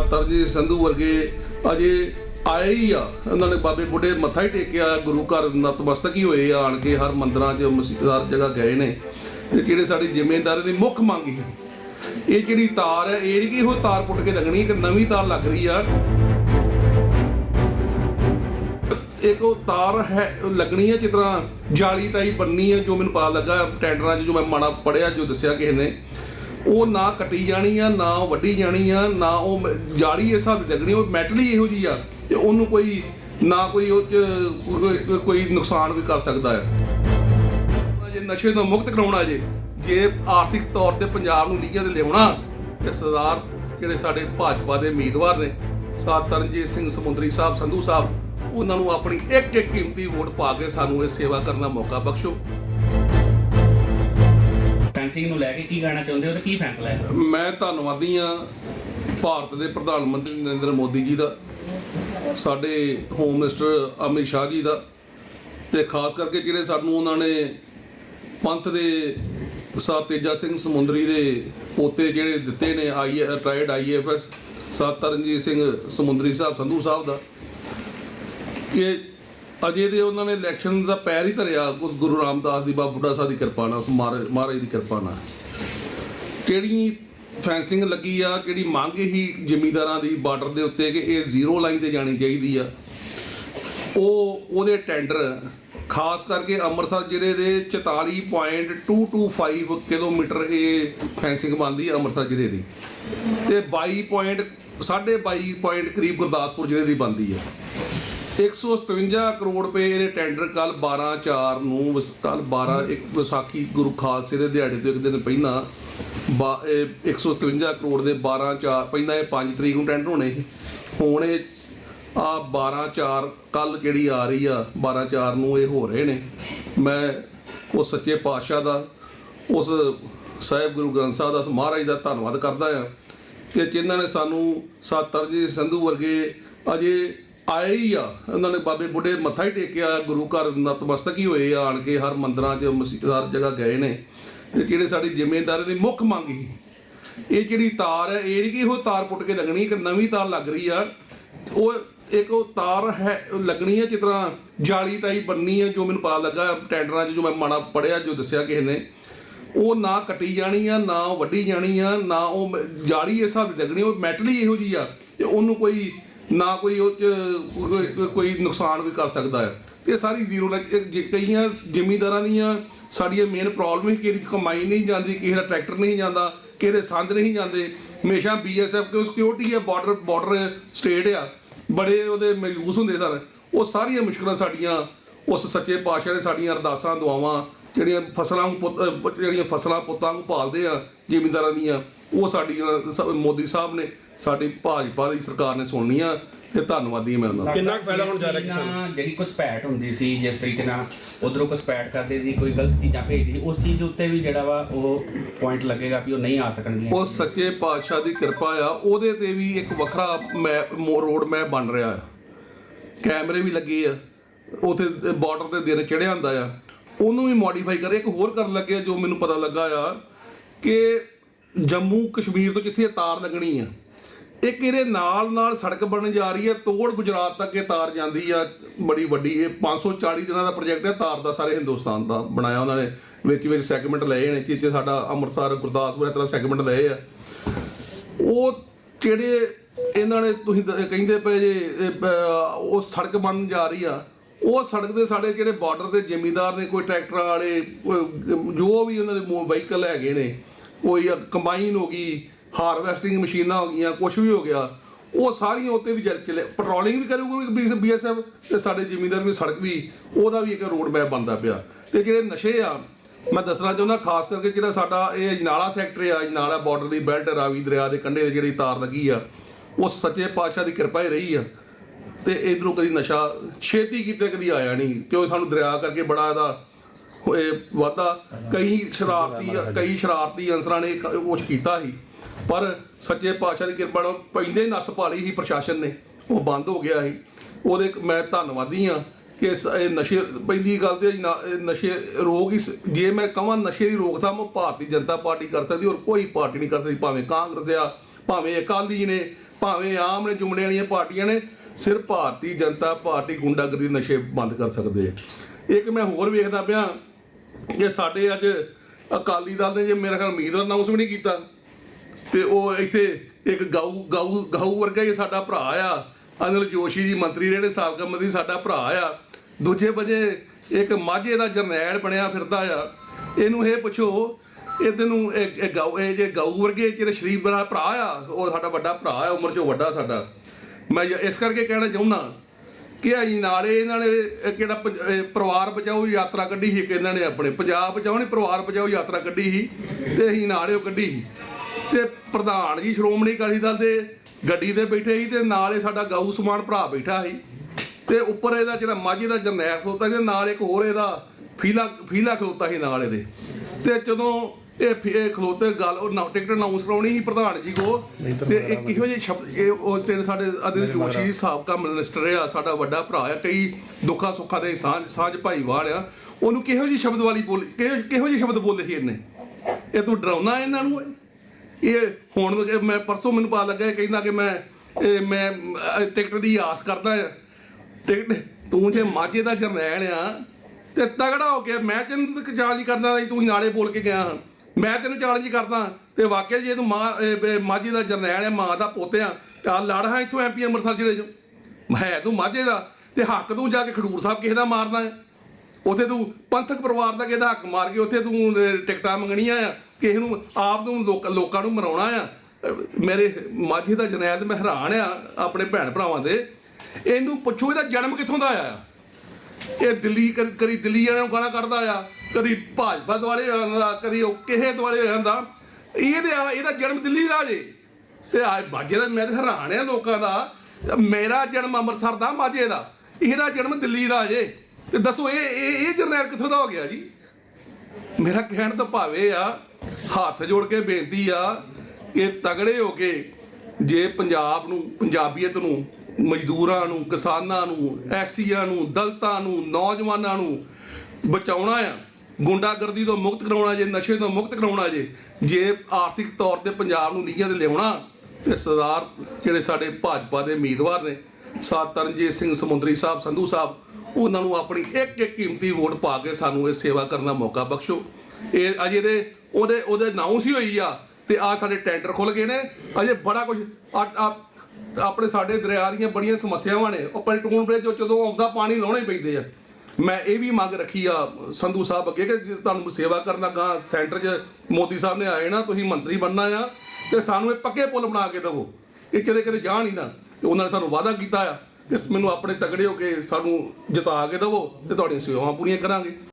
ਤਰਜੀ ਸੰਧੂ ਵਰਗੇ ਅਜੇ ਆਏ ਹੀ ਆ। ਉਹਨਾਂ ਨੇ ਬਾਬੇ ਬੁੱਢੇ ਮੱਥਾ ਹੀ ਟੇਕਿਆ, ਗੁਰੂ ਘਰ ਨਤਮਸਤਕ ਹੀ ਹੋਏ ਆਣ ਕੇ ਹਰ ਮੰਦਰਾਂ 'ਚ ਮਸੀਤਾਂ ਜਗ੍ਹਾ ਗਏ ਨੇ। ਤੇ ਜਿਹੜੇ ਸਾਡੀ ਜ਼ਿੰਮੇਦਾਰੀ ਦੀ ਮੁੱਖ ਮੰਗ ਸੀ ਇਹ ਜਿਹੜੀ ਤਾਰ ਹੈ, ਇਹ ਨਹੀਂ ਕਿ ਉਹ ਤਾਰ ਪੁੱਟ ਕੇ ਲੱਗਣੀ, ਇੱਕ ਨਵੀਂ ਤਾਰ ਲੱਗ ਰਹੀ ਆ। ਇੱਕ ਉਹ ਤਾਰ ਹੈ ਲੱਗਣੀ ਹੈ ਜਿਸ ਤਰ੍ਹਾਂ ਜਾਲੀ ਟਾਈਪ ਬੰਨੀ ਹੈ ਜੋ ਮੈਨੂੰ ਪਤਾ ਲੱਗਾ, ਟੈਂਡਰਾਂ 'ਚ ਜੋ ਮੈਂ ਮਾੜਾ ਪੜਿਆ ਜੋ ਦੱਸਿਆ ਕਿਸੇ ਨੇ। ਉਹ ਨਾ ਕੱਟੀ ਜਾਣੀ ਆ, ਨਾ ਉਹ ਵੱਢੀ ਜਾਣੀ ਆ, ਨਾ ਉਹ ਮ- ਜਾਲੀ ਇਸ ਹਿਸਾਬ ਦੀ ਲੱਗਣੀ ਉਹ ਮੈਟਲ ਹੀ ਇਹੋ ਜੀ ਆ, ਤੇ ਉਹਨੂੰ ਕੋਈ ਨਾ ਕੋਈ ਉਹ 'ਚ ਕੋਈ- ਨੁਕਸਾਨ ਵੀ ਕਰ ਸਕਦਾ ਹੈ ਜੇ ਨਸ਼ੇ ਤੋਂ ਮੁਕਤ ਕਰਾਉਣਾ ਜੇ ਜੇ ਆਰਥਿਕ ਤੌਰ ਤੇ ਪੰਜਾਬ ਨੂੰ ਨੀਹਾਂ ਤੇ ਲਿਆਉਣਾ, ਤੇ ਸਰਦਾਰ ਜਿਹੜੇ ਸਾਡੇ ਭਾਜਪਾ ਦੇ ਉਮੀਦਵਾਰ ਨੇ ਸਾਧ ਤਰਨਜੀਤ ਸਿੰਘ ਸਮੁੰਦਰੀ ਸਾਹਿਬ, ਸੰਧੂ ਸਾਹਿਬ, ਉਹਨਾਂ ਨੂੰ ਆਪਣੀ ਇੱਕ ਇੱਕ ਕੀਮਤੀ ਵੋਟ ਪਾ ਕੇ ਸਾਨੂੰ ਇਹ ਸੇਵਾ ਕਰਨ ਦਾ ਮੌਕਾ ਬਖਸ਼ੋ। ਫੈਂਸਿੰਗ ਨੂੰ ਲੈ ਕੇ ਕੀ ਕਹਿਣਾ ਚਾਹੁੰਦੇ ਹੋ ਤੇ ਕੀ ਫੈਸਲਾ ਹੈ? ਮੈਂ ਧੰਨਵਾਦੀ ਹਾਂ ਭਾਰਤ ਦੇ ਪ੍ਰਧਾਨ ਮੰਤਰੀ ਨਰਿੰਦਰ ਮੋਦੀ ਜੀ ਦਾ, ਸਾਡੇ ਹੋਮ ਮਿਨਿਸਟਰ ਅਮਿਤ ਸ਼ਾਹ ਜੀ ਦਾ ਤੇ ਖਾਸ ਕਰਕੇ ਜਿਹੜੇ ਸਾਨੂੰ ਉਹਨਾਂ ਨੇ ਪੰਥ ਦੇ ਸਾਹਿਬ ਤੇਜਾ ਸਿੰਘ ਸਮੁੰਦਰੀ ਦੇ ਪੋਤੇ ਜਿਹੜੇ ਦਿੱਤੇ ਨੇ ਆਈ ਰਿਟਾਇਰਡ ਆਈਐਫਐਸ ਸਾਹਿਬ ਤਰਨਜੀਤ ਸਿੰਘ ਸਮੁੰਦਰੀ ਸਾਹਿਬ, ਸੰਧੂ ਸਾਹਿਬ ਦਾ, ਕਿ ਅਜੇ ਦੇ ਉਹਨਾਂ ਨੇ ਇਲੈਕਸ਼ਨ ਦਾ ਪੈਰ ਹੀ ਧਰਿਆ ਉਸ ਗੁਰੂ ਰਾਮਦਾਸ ਦੀ, ਬਾਬਾ ਬੁੱਢਾ ਸਾਹਿਬ ਦੀ ਕਿਰਪਾ ਨਾਲ, ਉਸ ਮਹਾਰਾਜ ਮਹਾਰਾਜ ਦੀ ਕਿਰਪਾ ਨਾਲ। ਕਿਹੜੀ ਫੈਂਸਿੰਗ ਲੱਗੀ ਆ, ਕਿਹੜੀ ਮੰਗ ਹੀ ਜ਼ਿਮੀਂਦਾਰਾਂ ਦੀ ਬਾਰਡਰ ਦੇ ਉੱਤੇ ਕਿ ਇਹ ਜ਼ੀਰੋ ਲਾਈਨ ਤੇ ਜਾਣੀ ਚਾਹੀਦੀ ਆ। ਉਹ, ਉਹਦੇ ਟੈਂਡਰ ਖਾਸ ਕਰਕੇ ਅੰਮ੍ਰਿਤਸਰ ਜ਼ਿਲ੍ਹੇ ਦੇ 44.225 ਕਿਲੋਮੀਟਰ ਇਹ ਫੈਂਸਿੰਗ ਬਣਦੀ ਅੰਮ੍ਰਿਤਸਰ ਜ਼ਿਲ੍ਹੇ ਦੀ। ਤੇ 22 ਪੁਆਇੰਟ 22 ਪੁਆਇੰਟ ਕਰੀਬ ਗੁਰਦਾਸਪੁਰ ਜ਼ਿਲ੍ਹੇ ਦੀ ਬਣਦੀ ਹੈ 157 ਕਰੋੜ ਰੁਪਏ ਇਹਦੇ ਟੈਂਡਰ ਕੱਲ 12 4 ਨੂੰ ਕੱਲ 12 ਇੱਕ ਵਿਸਾਖੀ ਗੁਰੂ ਖਾਲਸੇ ਦੇ ਦਿਹਾੜੇ ਤੋਂ ਇੱਕ ਦਿਨ ਪਹਿਲਾਂ ਬਾ- ਇਹ 157 ਕਰੋੜ ਦੇ 12 4 ਪਹਿਲਾਂ ਇਹ 5 ਤਰੀਕ ਨੂੰ ਟੈਂਡਰ ਹੋਣੇ ਸੀ। ਹੁਣ ਇਹ ਆ 12 4 ਕੱਲ ਜਿਹੜੀ ਆ ਰਹੀ ਆ 12 4 ਨੂੰ ਇਹ ਹੋ ਰਹੇ ਨੇ। ਮੈਂ ਉਹ ਸੱਚੇ ਪਾਤਸ਼ਾਹ ਦਾ, ਉਸ ਸਾਹਿਬ ਗੁਰੂ ਗ੍ਰੰਥ ਸਾਹਿਬ ਦਾ ਮਹਾਰਾਜ ਦਾ ਧੰਨਵਾਦ ਕਰਦਾ ਆ ਕਿ ਜਿਨ੍ਹਾਂ ਨੇ ਸਾਨੂੰ ਸਾਤਰਜੀ ਸੰਧੂ ਵਰਗੇ ਅਜੇ ਆਏ ਹੀ ਆ। ਉਹਨਾਂ ਨੇ ਬਾਬੇ ਬੁੱਢੇ ਮੱਥਾ ਹੀ ਟੇਕਿਆ, ਗੁਰੂ ਘਰ ਨਤਮਸਤਕ ਹੀ ਹੋਏ ਆ, ਆਣ ਕੇ ਹਰ ਮੰਦਰਾਂ 'ਚ ਮਸੀਤਾਂ ਹਰ ਜਗ੍ਹਾ ਗਏ ਨੇ। ਤੇ ਜਿਹੜੇ ਸਾਡੀ ਜ਼ਿੰਮੇਦਾਰੀ ਦੀ ਮੁੱਖ ਮੰਗ ਸੀ ਇਹ ਜਿਹੜੀ ਤਾਰ ਹੈ, ਇਹ ਨਹੀਂ ਕਿ ਉਹ ਤਾਰ ਪੁੱਟ ਕੇ ਲੱਗਣੀ, ਇੱਕ ਨਵੀਂ ਤਾਰ ਲੱਗ ਰਹੀ ਆ। ਉਹ ਇੱਕ ਉਹ ਤਾਰ ਹੈ ਲੱਗਣੀ ਹੈ ਜਿਸ ਤਰ੍ਹਾਂ ਜਾਲੀ ਟਾਈਪ ਬੰਨੀ ਹੈ ਜੋ ਮੈਨੂੰ ਪਤਾ ਲੱਗਾ ਟੈਂਡਰਾਂ 'ਚ ਜੋ ਮੈਂ ਮਾੜਾ ਪੜਿਆ ਜੋ ਦੱਸਿਆ ਕਿਸੇ ਨੇ। ਉਹ ਨਾ ਕੱਟੀ ਜਾਣੀ ਆ, ਨਾ ਉਹ ਵੱਢੀ ਜਾਣੀ ਆ, ਨਾ ਉਹ ਮ- ਜਾਲੀ ਇਸ ਹਿਸਾਬ ਦੀ ਲੱਗਣੀ, ਉਹ ਮੈਟਲ ਹੀ ਇਹੋ ਜੀ ਆ। ਤੇ ਉਹਨੂੰ ਕੋਈ ਨਾ ਕੋਈ ਉਹ 'ਚ ਕੋਈ- ਨੁਕਸਾਨ ਵੀ ਕਰ ਸਕਦਾ ਹੈ। ਤੇ ਇਹ ਸਾਰੀ ਜ਼ੀਰੋ ਲਾਈਨ ਇਹ ਕਈਆਂ ਜ਼ਿਮੀਂਦਾਰਾਂ ਦੀਆਂ ਸਾਡੀਆਂ ਮੇਨ ਪ੍ਰੋਬਲਮ ਹੈ ਕਿ ਇਹਦੀ ਕਮਾਈ ਨਹੀਂ ਜਾਂਦੀ, ਕਿਸੇ ਦਾ ਟਰੈਕਟਰ ਨਹੀਂ ਜਾਂਦਾ, ਕਿਸੇ ਦੇ ਸੰਦ ਨਹੀਂ ਜਾਂਦੇ। ਹਮੇਸ਼ਾ ਬੀਐਸਐਫ ਕਿਉਂ ਸਿਕਿਉਰਿਟੀ ਹੈ ਬਾਰਡਰ ਬਾਰਡਰ ਸਟੇਟ ਆ। ਬੜੇ ਉਹਦੇ ਮਯੂਸ ਹੁੰਦੇ ਸਰ ਉਹ ਸਾਰੀਆਂ ਮੁਸ਼ਕਲਾਂ ਸਾਡੀਆਂ, ਉਸ ਸੱਚੇ ਪਾਤਸ਼ਾਹ ਨੇ ਸਾਡੀਆਂ ਅਰਦਾਸਾਂ, ਦੁਆਵਾਂ, ਜਿਹੜੀਆਂ ਫਸਲਾਂ ਨੂੰ ਪੁੱਤ- ਜਿਹੜੀਆਂ ਫਸਲਾਂ ਪੁੱਤਾਂ ਨੂੰ ਪਾਲਦੇ ਆ ਜ਼ਿਮੀਂਦਾਰਾਂ ਦੀਆਂ, ਉਹ ਸਾਡੀਆਂ ਮੋਦੀ ਸਾਹਿਬ ਨੇ ਸਾਡੀ ਭਾਜਪਾ ਦੀ ਸਰਕਾਰ ਨੇ ਸੁਣਨੀਆਂ ਤੇ ਧੰਨਵਾਦੀ ਹਾਂ ਮੈਂ ਉਹਨਾਂ ਦਾ ਕਿੰਨਾ ਕੁ ਫਾਇਦਾ ਹੋਣ ਜਾ ਰਿਹਾ ਕਿਸਾਨ ਨੂੰ? ਨਾਲ ਜਿਹੜੀ ਘੁਸਪੈਠ ਹੁੰਦੀ ਸੀ ਜਿਸ ਤਰੀਕੇ ਨਾਲ ਉਧਰੋਂ ਘੁਸਪੈਠ ਕਰਦੇ ਸੀ ਕੋਈ ਗਲਤ ਚੀਜ਼ਾਂ ਭੇਜਦੀ ਸੀ ਉਸ ਚੀਜ਼ ਦੇ ਉੱਤੇ ਵੀ ਜਿਹੜਾ ਵਾ ਉਹ ਪੁਆਇੰਟ ਲੱਗੇਗਾ ਵੀ ਉਹ ਨਹੀਂ ਆ ਸਕਣਗੀਆਂ। ਉਹ ਸੱਚੇ ਪਾਤਸ਼ਾਹ ਦੀ ਕਿਰਪਾ ਆ ਉਹਦੇ ਤੇ ਵੀ ਇੱਕ ਵੱਖਰਾ ਮੈਪ ਰੋਡ ਮੈਪ ਬਣ ਰਿਹਾ ਆ। ਕੈਮਰੇ ਵੀ ਲੱਗੇ ਆ ਉਥੇ ਬਾਰਡਰ ਤੇ ਦਿਨ ਚੜਿਆ ਹੁੰਦਾ ਆ। ਉਹਨੂੰ ਵੀ ਮੋਡੀਫਾਈ ਕਰੇ ਇੱਕ ਹੋਰ ਕਰਨ ਲੱਗੇ ਆ ਜੋ ਮੈਨੂੰ ਪਤਾ ਲੱਗਾ ਆ ਕਿ ਜੰਮੂ ਕਸ਼ਮੀਰ ਤੋਂ ਜਿੱਥੇ ਇਹ ਤਾਰ ਲੱਗਣੀ ਆ ਇੱਕ ਇਹਦੇ ਨਾਲ ਨਾਲ ਸੜਕ ਬਣਨ ਜਾ ਰਹੀ ਹੈ, ਤੋੜ ਗੁਜਰਾਤ ਤੱਕ ਇਹ ਤਾਰ ਜਾਂਦੀ ਆ, ਬੜੀ ਵੱਡੀ। ਇਹ 540 ਦਿਨਾਂ ਦਾ ਪ੍ਰੋਜੈਕਟ ਹੈ, ਤਾਰ ਦਾ ਸਾਰੇ ਹਿੰਦੁਸਤਾਨ ਦਾ ਬਣਾਇਆ ਉਹਨਾਂ ਨੇ। ਵਿੱਚ ਵਿੱਚ ਸੈਗਮੈਂਟ ਲਏ ਨੇ, ਜਿੱਥੇ ਸਾਡਾ ਅੰਮ੍ਰਿਤਸਰ, ਗੁਰਦਾਸਪੁਰ, ਇਸ ਤਰ੍ਹਾਂ ਸੈਗਮੈਂਟ ਲਏ ਆ। ਉਹ ਕਿਹੜੇ ਇਹਨਾਂ ਨੇ ਤੁਸੀਂ ਕਹਿੰਦੇ ਪਏ ਜੇ ਉਹ ਸੜਕ ਬਣ ਜਾ ਰਹੀ ਆ। ਉਹ ਸੜਕ ਦੇ ਸਾਡੇ ਜਿਹੜੇ ਬਾਰਡਰ ਦੇ ਜ਼ਿਮੀਦਾਰ ਨੇ, ਕੋਈ ਟਰੈਕਟਰਾਂ ਵਾਲੇ ਜੋ ਵੀ ਉਹਨਾਂ ਦੇ ਵਹੀਕਲ ਹੈਗੇ ਨੇ, ਕੋਈ ਕੰਬਾਈਨ ਹੋ ਗਈ ਹਾਰਵੈਸਟਿੰਗ ਮਸ਼ੀਨਾਂ ਹੋ ਗਈਆਂ ਕੁਝ ਵੀ ਹੋ ਗਿਆ, ਉਹ ਸਾਰੀਆਂ ਉੱਤੇ ਵੀ ਜਲ ਚਲੇ ਪੈਟਰੋਲਿੰਗ ਵੀ ਕਰੂਗੀ ਬੀਐਸਐਫ ਤੇ ਸਾਡੇ ਜ਼ਿਮੀਂਦਾਰ ਵੀ ਸੜਕ ਵੀ, ਉਹਦਾ ਵੀ ਇੱਕ ਰੋਡ ਮੈਪ ਬਣਦਾ ਪਿਆ। ਤੇ ਜਿਹੜੇ ਨਸ਼ੇ ਆ, ਮੈਂ ਦੱਸਣਾ ਚਾਹੁੰਦਾ, ਖਾਸ ਕਰਕੇ ਜਿਹੜਾ ਸਾਡਾ ਇਹ ਅਜਨਾਲਾ ਸੈਕਟਰ ਆ, ਅਜਨਾਲਾ ਬਾਰਡਰ ਦੀ ਬੈਲਟ ਰਾਵੀ ਦਰਿਆ ਦੇ ਕੰਢੇ ਤੇ ਜਿਹੜੀ ਤਾਰ ਲੱਗੀ ਆ, ਉਹ ਸੱਚੇ ਪਾਤਸ਼ਾਹ ਦੀ ਕਿਰਪਾ ਹੀ ਰਹੀ ਆ। ਤੇ ਇਧਰੋਂ ਕਦੀ ਨਸ਼ਾ, ਛੇਤੀ ਕਿਤੇ ਕਦੀ ਆਇਆ ਨਹੀਂ, ਕਿਉਂ ਸਾਨੂੰ ਦਰਿਆ ਕਰਕੇ ਬੜਾ ਇਹਦਾ ਇਹ ਵਾਧਾ, ਕਈ ਸ਼ਰਾਰਤੀ ਕਈ ਸ਼ਰਾਰਤੀ ਅਨਸਰਾਂ ਨੇ ਕੁਝ ਕੀਤਾ ਸੀ। ਪਰ ਸੱਚੇ ਪਾਤਸ਼ਾਹ ਦੀ ਕਿਰਪਾ ਨਾਲ ਪੈਂਦੇ ਨੱਥ ਪਾਲੀ ਸੀ ਪ੍ਰਸ਼ਾਸਨ ਨੇ। ਉਹ ਬੰਦ ਹੋ ਗਿਆ ਸੀ। ਉਹਦੇ ਮੈਂ ਧੰਨਵਾਦੀ ਆ ਕਿ ਇਹ ਨਸ਼ੇ ਪਹਿਲੀ ਗੱਲ ਤੇ ਇਹ ਨਸ਼ੇ ਰੋਗ ਹੀ ਜੇ ਮੈਂ ਕਹਾਂ ਨਸ਼ੇ ਦੀ ਰੋਕਥਾਮ ਉਹ ਭਾਰਤੀ ਜਨਤਾ ਪਾਰਟੀ ਕਰ ਸਕਦੀ ਔਰ ਕੋਈ ਪਾਰਟੀ ਨਹੀਂ ਕਰ ਸਕਦੀ, ਭਾਵੇਂ ਕਾਂਗਰਸ ਆ, ਭਾਵੇਂ ਅਕਾਲੀ ਨੇ, ਭਾਵੇਂ ਆਮ ਨੇ, ਜੁਮਲੇ ਵਾਲੀਆਂ ਪਾਰਟੀਆਂ ਨੇ, ਸਿਰਫ ਭਾਰਤੀ ਜਨਤਾ ਪਾਰਟੀ ਗੁੰਡਾਗਰਦੀ ਨਸ਼ੇ ਬੰਦ ਕਰ ਸਕਦੇ ਆ। ਇੱਕ ਮੈਂ ਹੋਰ ਵੇਖਦਾ ਪਿਆ ਕਿ ਸਾਡੇ ਅੱਜ ਅਕਾਲੀ ਦਲ ਨੇ ਜੇ ਮੇਰਾ ਖਿਆਲ ਉਮੀਦਵਾਰ ਅਨਾਉਂਸ ਵੀ ਨਹੀਂ ਕੀਤਾ ਤੇ ਉਹ ਇੱਥੇ ਇੱਕ ਗਾਊ ਗਾਊ ਗਾਊ ਵਰਗਾ ਹੀ ਸਾਡਾ ਭਰਾ ਆ। ਅਨਿਲ ਜੋਸ਼ੀ ਜੀ ਮੰਤਰੀ ਜਿਹੜੇ ਸਾਬਕਾ ਮੰਤਰੀ ਸਾਡਾ ਭਰਾ ਆ। ਦੂਜੇ ਵਜੇ ਇੱਕ ਮਾਝੇ ਦਾ ਜਰਨੈਲ ਬਣਿਆ ਫਿਰਦਾ ਆ। ਇਹਨੂੰ ਇਹ ਪੁੱਛੋ, ਇਹ ਤੈਨੂੰ ਇਹ ਇਹ ਗਾਊ, ਇਹ ਜੇ ਗਾਊ ਵਰਗੇ ਜਿਹੜੇ ਸ਼ਰੀਫ ਬਣਾ ਭਰਾ ਆ, ਉਹ ਸਾਡਾ ਵੱਡਾ ਭਰਾ ਆ, ਉਮਰ ਚੋਂ ਵੱਡਾ ਸਾਡਾ। ਮੈਂ ਇਸ ਕਰਕੇ ਕਹਿਣਾ ਚਾਹੁੰਦਾ ਕਿ ਅਸੀਂ ਨਾਲੇ ਇਹਨਾਂ ਨੇ ਕਿਹੜਾ ਪੰਜ- ਇਹ ਪਰਿਵਾਰ ਬਚਾਓ ਯਾਤਰਾ ਕੱਢੀ ਸੀ, ਇੱਕ ਇਹਨਾਂ ਨੇ ਆਪਣੇ ਪੰਜਾਬ ਬਚਾਓ ਨਹੀਂ ਪਰਿਵਾਰ ਬਚਾਓ ਯਾਤਰਾ ਕੱਢੀ ਸੀ, ਤੇ ਅਸੀਂ ਨਾਲੇ ਉਹ ਕੱਢੀ ਸੀ। ਤੇ ਪ੍ਰਧਾਨ ਜੀ ਸ਼੍ਰੋਮਣੀ ਅਕਾਲੀ ਦਲ ਦੇ ਗੱਡੀ ਤੇ ਬੈਠੇ ਸੀ ਤੇ ਨਾਲੇ ਸਾਡਾ ਗਾਊ ਸਮਾਨ ਭਰਾ ਬੈਠਾ ਸੀ। ਤੇ ਉੱਪਰ ਇਹਦਾ ਜਿਹੜਾ ਮਾਝੇ ਦਾ ਜਰਨੈਲ ਖਲੋਤਾ ਸੀ ਨਾਲ ਇੱਕ ਹੋਰ ਇਹਦਾ ਫੀਲਾ ਫੀਲਾ ਖਲੋਤਾ ਸੀ ਨਾਲ ਇਹਦੇ। ਤੇ ਜਦੋਂ ਇਹ ਫੀ- ਇਹ ਖਲੋਤੇ ਗੱਲ ਉਹ ਨਾ- ਟਿਕਟ ਅਨਾਉਂਸ ਕਰਾਉਣੀ ਸੀ ਪ੍ਰਧਾਨ ਜੀ ਕੋ ਤੇ ਇਹ ਕਿਹੋ ਜਿਹੇ ਸ਼ਬਦ ਇਹ ਉਹ ਜਿਹੜੇ ਸਾਡੇ ਅਨਿਲ ਜੋਸ਼ੀ ਸਾਬਕਾ ਮਿਨਿਸਟਰ ਆ ਸਾਡਾ ਵੱਡਾ ਭਰਾ ਆ ਕਈ ਦੁੱਖਾਂ ਸੁੱਖਾਂ ਦੇ ਸਾਂਝ ਸਾਂਝ ਭਾਈਵਾਲ ਆ ਉਹਨੂੰ ਕਿਹੋ ਜਿਹੀ ਸ਼ਬਦ ਵਾਲੀ ਬੋਲੀ ਕਿਹੋ ਕਿਹੋ ਜਿਹੇ ਸ਼ਬਦ ਬੋਲੇ ਸੀ ਇਹਨੇ? ਇਹ ਤੂੰ ਡਰਾਉਣਾ ਇਹਨਾਂ ਨੂੰ? ਇਹ? ਹੁਣ ਮੈਂ ਪਰਸੋਂ ਮੈਨੂੰ ਪਤਾ ਲੱਗਾ ਇਹ ਕਹਿੰਦਾ ਕਿ ਮੈਂ ਮੈਂ ਟਿਕਟ ਦੀ ਆਸ ਕਰਦਾ ਆ ਟਿਕਟ, ਤੂੰ ਜੇ ਮਾਝੇ ਦਾ ਜਰਨੈਲ ਆ, ਤੇ ਤਗੜਾ ਹੋ ਕੇ ਮੈਂ ਤੈਨੂੰ ਤੇ ਚਾਰਜ ਕਰਦਾ ਤੂੰ ਨਾਲੇ ਬੋਲ ਕੇ ਗਿਆ ਹਾਂ। ਮੈਂ ਤੈਨੂੰ ਚਾਰਜ ਕਰਦਾ, ਤੇ ਵਾਕਿਆ ਜੇ ਤੂੰ ਮਾਂ ਮਾਝੇ ਦਾ ਜਰਨੈਲ ਆ, ਮਾਂ ਦਾ ਪੋਤਿਆ ਤਾਂ ਲੜ ਹਾਂ ਇੱਥੋਂ ਐਮਪੀ ਅੰਮ੍ਰਿਤਸਰ ਜ਼ਿਲ੍ਹੇ ਚੋਂ ਹੈ ਤੂੰ ਮਾਝੇ ਦਾ, ਤੇ ਹੱਕ ਤੂੰ ਜਾ ਕੇ ਖਡੂਰ ਸਾਹਿਬ ਕਿਸੇ ਦਾ ਮਾਰਦਾ ਹੈ ਉੱਥੇ ਤੂੰ ਪੰਥਕ ਪਰਿਵਾਰ ਦਾ ਕਿਸੇ ਦਾ ਹੱਕ ਮਾਰ ਕੇ ਉੱਥੇ ਤੂੰ ਟਿਕਟਾਂ ਮੰਗਣੀਆਂ ਆ ਕਿਸੇ ਨੂੰ ਆਪ ਨੂੰ ਲੋਕਾਂ ਨੂੰ ਮਰਾਉਣਾ ਆ। ਮੇਰੇ ਮਾਝੇ ਦਾ ਜਰਨੈਲ ਤੇ ਮੈਂ ਹੈਰਾਨ ਆ ਆਪਣੇ ਭੈਣ ਭਰਾਵਾਂ ਦੇ। ਇਹਨੂੰ ਪੁੱਛੋ ਇਹਦਾ ਜਨਮ ਕਿੱਥੋਂ ਦਾ ਆਇਆ ਇਹ ਦਿੱਲੀ ਕਰੀ ਕਰੀ ਦਿੱਲੀ ਵਾਲਿਆਂ ਨੂੰ ਗਾਣਾ ਕੱਢਦਾ ਆ, ਕਦੀ ਭਾਜਪਾ ਦੁਆਲੇ ਆਉਂਦਾ ਕਦੀ ਉਹ ਕਿਸੇ ਦੁਆਲੇ ਆਉਂਦਾ ਇਹਦੇ ਆ, ਇਹਦਾ ਜਨਮ ਦਿੱਲੀ ਦਾ ਜੇ। ਤੇ ਆ ਮਾਝੇ ਦਾ, ਮੈਂ ਤਾਂ ਹੈਰਾਨ ਆ ਲੋਕਾਂ ਦਾ। ਮੇਰਾ ਜਨਮ ਅੰਮ੍ਰਿਤਸਰ ਦਾ, ਮਾਝੇ ਦਾ। ਇਹਦਾ ਜਨਮ ਦਿੱਲੀ ਦਾ ਜੇ। ਤੇ ਦੱਸੋ ਇਹ ਇਹ ਇਹ ਜਰਨੈਲ ਕਿੱਥੋਂ ਦਾ ਹੋ ਗਿਆ ਜੀ? ਮੇਰਾ ਕਹਿਣ ਤਾਂ ਭਾਵੇਂ ਆ ਹੱਥ ਜੋੜ ਕੇ ਬੇਨਤੀ ਆ ਕਿ ਤਗੜੇ ਹੋ ਕੇ ਜੇ ਪੰਜਾਬ ਨੂੰ, ਪੰਜਾਬੀਅਤ ਨੂੰ, ਮਜ਼ਦੂਰਾਂ ਨੂੰ, ਕਿਸਾਨਾਂ ਨੂੰ ਐਸੀਆਂ ਨੂੰ, ਦਲਤਾਂ ਨੂੰ, ਨੌਜਵਾਨਾਂ ਨੂੰ ਬਚਾਉਣਾ ਆ, ਗੁੰਡਾਗਰਦੀ ਤੋਂ ਮੁਕਤ ਕਰਾਉਣਾ ਜੇ, ਨਸ਼ੇ ਤੋਂ ਮੁਕਤ ਕਰਾਉਣਾ ਜੇ ਜੇ ਆਰਥਿਕ ਤੌਰ ਤੇ ਪੰਜਾਬ ਨੂੰ ਨੀਹਾਂ ਤੇ ਲਿਆਉਣਾ, ਤੇ ਸਰਦਾਰ ਜਿਹੜੇ ਸਾਡੇ ਭਾਜਪਾ ਦੇ ਉਮੀਦਵਾਰ ਨੇ, ਸਾਧ ਤਰਨਜੀਤ ਸਿੰਘ ਸਮੁੰਦਰੀ ਸਾਹਿਬ, ਸੰਧੂ ਸਾਹਿਬ, ਉਹਨਾਂ ਨੂੰ ਆਪਣੀ ਇੱਕ ਇੱਕ ਕੀਮਤੀ ਵੋਟ ਪਾ ਕੇ ਸਾਨੂੰ ਇਹ ਸੇਵਾ ਕਰਨ ਦਾ ਮੌਕਾ ਬਖਸ਼ੋ। ਇਹ ਅਜੇ ਦੇ ਉਹਦੇ ਉਹਦੇ ਨਾਉਂਸ ਹੀ ਹੋਈ ਆ ਤੇ ਆ ਸਾਡੇ ਟੈਂਡਰ ਖੁੱਲ ਗਏ ਨੇ। ਅਜੇ ਬੜਾ ਕੁਝ ਆਪਣੇ ਸਾਡੇ ਦਰਿਆ ਦੀਆਂ ਬੜੀਆਂ ਸਮੱਸਿਆਵਾਂ ਨੇ। ਉਹ ਪਲਟੂਨ ਬ੍ਰਿਜ ਜਦੋਂ ਆਉਂਦਾ, ਪਾਣੀ ਲਾਉਣੇ ਪੈਂਦੇ ਆ। ਮੈਂ ਇਹ ਵੀ ਮੰਗ ਰੱਖੀ ਆ ਸੰਧੂ ਸਾਹਿਬ ਅੱਗੇ ਕਿ ਜੇ ਤੁਹਾਨੂੰ ਸੇਵਾ ਕਰਨ ਦਾ ਗਾਂ ਸੈਂਟਰ 'ਚ ਮੋਦੀ ਸਾਹਿਬ ਨੇ ਆਏ ਨਾ, ਤੁਸੀਂ ਮੰਤਰੀ ਬਣਨਾ ਆ ਤੇ ਸਾਨੂੰ ਇਹ ਪੱਕੇ ਪੁਲ ਬਣਾ ਕੇ ਦਿਵੋ। ਇਹ ਕਿਤੇ ਕਿਤੇ ਜਾਣ ਹੀ ਨਾ। ਤੇ ਉਹਨਾਂ ਨੇ ਸਾਨੂੰ ਵਾਅਦਾ ਕੀਤਾ ਆ। ਕਿ ਮੈਨੂੰ ਆਪਣੇ ਤਗੜੇ ਹੋ ਕੇ ਸਾਨੂੰ ਜਿਤਾ ਕੇ ਦਿਵੋ ਤੇ ਤੁਹਾਡੀਆਂ ਸੇਵਾਵਾਂ ਪੂਰੀਆਂ ਕਰਾਂਗੇ।